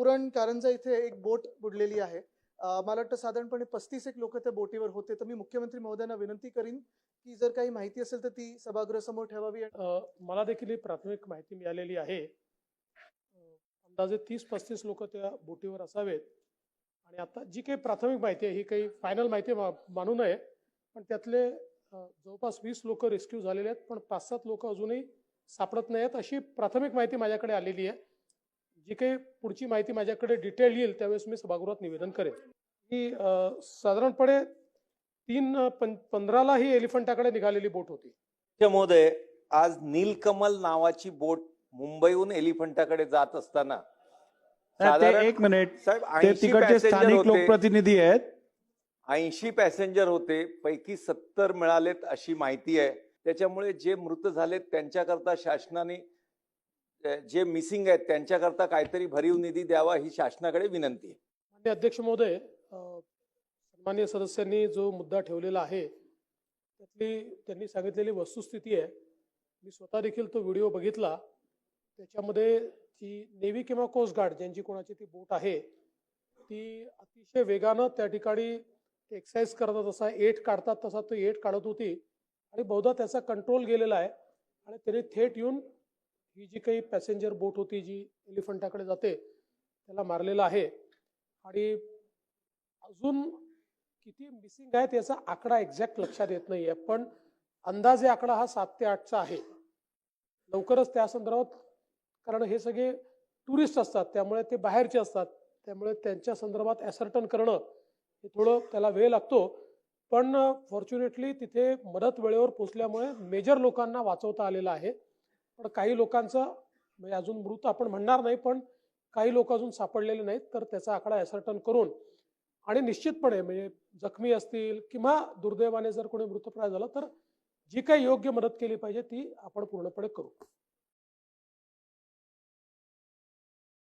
उरण कारंजा इथे एक बोट बुडलेली आहे. मला वाटतं साधारणपणे पस्तीस एक लोक त्या बोटीवर होते. तर मी मुख्यमंत्री महोदयांना विनंती करीन की जर काही माहिती असेल तर ती सभागृहासमोर ठेवावी. मला देखील ही प्राथमिक माहिती मिळालेली आहे. अंदाजे तीस पस्तीस लोक त्या बोटीवर असावेत. आणि आता जी काही प्राथमिक माहिती आहे ही काही फायनल माहिती मा- मानू नये. पण त्यातले जवळपास वीस लोक रेस्क्यू झालेले आहेत. पण पाच सात लोक अजूनही सापडत नाही आहेत अशी प्राथमिक माहिती माझ्याकडे आलेली आहे. जी काही पुढची माहिती माझ्याकडे डिटेल येईल त्यावेळेस मी सभागृहात निवेदन करेन. ही अ, साधारणपणे तीन पं पंधराला ही एलिफंटाकडे निघालेली बोट होती. महोदय आज नीलकमल नावाची बोट मुंबईहून एलिफंटाकडे जात असताना एक मिनिट साहेब ते 80 तिकडचे पॅसेंजर स्थानिक होते. लोकप्रतिनिधी आहेत. ऐंशी पॅसेंजर होते पैकी सत्तर मिळालेत अशी माहिती आहे. त्याच्यामुळे जे मृत झालेत त्यांच्याकरता शासनाने जे मिसिंग आहेत त्यांच्याकरता काहीतरी भरीव निधी द्यावा ही शासनाकडे विनंती आहे. मान्य अध्यक्ष महोदय सन्मान्य सदस्यांनी जो मुद्दा ठेवलेला आहे त्यातली त्यांनी सांगितलेली वस्तुस्थिती आहे. मी स्वतः देखील तो व्हिडिओ बघितला. त्याच्यामध्ये ती नेव्ही किंवा कोस्ट गार्ड ज्यांची कोणाची ती बोट आहे ती अतिशय वेगानं त्या ठिकाणी एक्सरसाइज करतात तसा एट काढतात तसा तो एट काढत होती. आणि बहुधा त्याचा कंट्रोल गेलेला आहे. आणि त्याने थेट येऊन ही जी काही पॅसेंजर बोट होती जी एलिफंटाकडे जाते त्याला मारलेलं आहे. आणि अजून किती मिसिंग आहेत याचा आकडा एक्झॅक्ट लक्षात येत नाहीये पण अंदाजे आकडा हा सात ते आठचा आहे. लवकरच त्या संदर्भात कारण हे सगळे टुरिस्ट असतात त्यामुळे ते बाहेरचे असतात त्यामुळे त्यांच्या संदर्भात ॲसर्टन करणं हे थोडं त्याला वेळ लागतो. पण फॉर्च्युनेटली तिथे मदत वेळेवर पोचल्यामुळे मेजर लोकांना वाचवता आलेलं आहे. पण काही लोकांचं म्हणजे अजून मृत आपण म्हणणार नाही पण काही लोक अजून सापडलेले नाहीत तर त्याचा आकडा ॲसर्टन करून आणि निश्चितपणे म्हणजे जखमी असतील किंवा दुर्दैवाने जर कोणी मृतप्राय झालं तर जी काही योग्य मदत केली पाहिजे ती आपण पूर्णपणे करू.